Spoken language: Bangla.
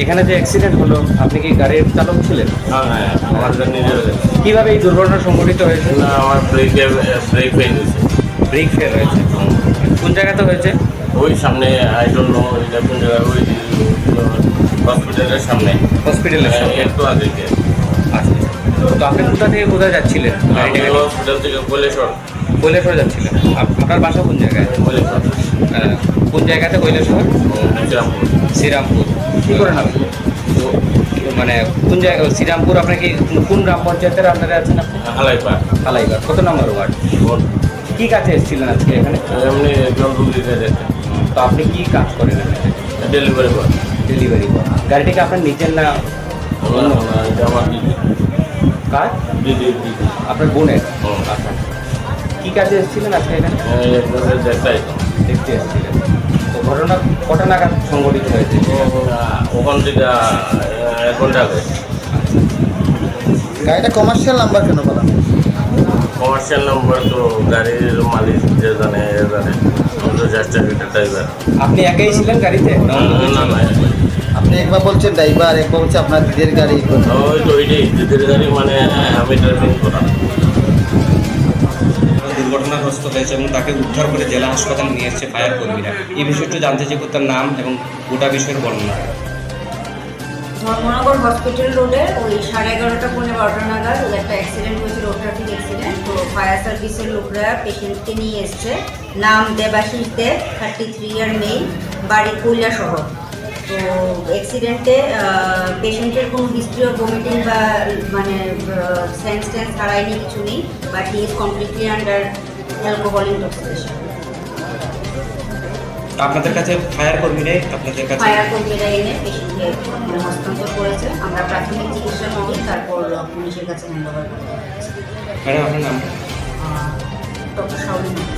এখানে যে অ্যাক্সিডেন্ট হলো আপনি কি গাড়ির চালক ছিলেন? কীভাবে এই দুর্ঘটনা সংঘটিত হয়েছে? না আমার ব্রেকে ব্রেক ফেল হয়েছে। ব্রেক ফেল হয়েছে। কোন জায়গাতে হয়েছে? ওই সামনে আই ডোন্ট নো এটা কোন জায়গায় ওই হসপিটালের সামনে। হসপিটালের হ্যাঁ, সামনে। একটু আগে আচ্ছা। তো আপনি কোথা থেকে কোথায় যাচ্ছিলেন? গাড়িটাকে হসপিটাল থেকে কৈলেশ্বর যাচ্ছিলেন। আপ- আপনার বাসা কোন জায়গায়? কৈলেশ্বর কোন জায়গাতে কৈলাসহর? শ্রীরামপুর। শ্রীরামপুর। কি করেন আপনি তো মানে কোন জায়গা শ্রীরামপুর আপনার কি কোন গ্রাম পঞ্চায়েতের আপনারা আছেন আপনি? হালাইপা। কালাইবার কত নম্বর ওয়ার্ড? কি কাজে এসেছিলেন আজকে এখানে? এমনি জল তো আপনি কি কাজ করেন ডেলিভারি বয়। ডেলিভারি গাড়িটা কি আপনার নিজের না, আমার কার? দিদি দিদি আপনার বোনের। আচ্ছা। কি কাজে এসেছিলেন আজকে এখানে। দেখতে এসেছিলেন। তো ঘটনা কটা নাগাদ সংঘটিত হয়েছে? ওখান থেকে এক ঘণ্টা আগে। গাড়িটা কমার্শিয়াল নাম্বার কেন বলা? কমার্শিয়াল নাম্বার তো গাড়ির মালিক যে জানে এ জানে। জাস্ট ড্রাইভার আপনি একাই ছিলেন গাড়িতে? না না না আপনি একবার বলছেন ড্রাইভার একবার বলছে আপনার দিদির গাড়ি। ওই তো ওইটাই দিদির গাড়ি মানে আমি ড্রাইভিং করা। দুর্ঘটনাগ্রস্ত হয়েছে এবং তাকে উদ্ধার করে জেলা হাসপাতালে নিয়ে এসেছে ফায়ার কর্মীরা। এই বিষয়টি জানতে চাই তার নাম এবং গোটা বিষয়ের বর্ণনা। ধর্মনগর হসপিটাল রোডে ওই সাড়ে এগারোটা পৌনে বারোটা নাগাদ ওই একটা অ্যাক্সিডেন্ট হয়েছে রোড ট্রাফিক অ্যাক্সিডেন্ট তো ফায়ার সার্ভিসের লোকরা পেশেন্টকে নিয়ে এসছে। নাম Debashis Deb thirty three year male বাড়ি কৈলা শহর তো অ্যাক্সিডেন্টে পেশেন্টের কোনো হিস্ট্রি অফ ভমিটিং বা মানে সেন্স টেন্স হারায়নি কিছু নেই but he is completely under alcohol intoxication আপনাদের কাছে ফায়ার কর্মীরাই আপনাদের কাছে ফায়ার কর্মীরা এনে পেশেন্টকে মানে হস্তান্তর করেছে। আমরা প্রাথমিক চিকিৎসা করি তারপর পুলিশের কাছে হ্যান্ড ওভার করি ম্যাডাম আপনার নাম? ডক্টর ঘোষ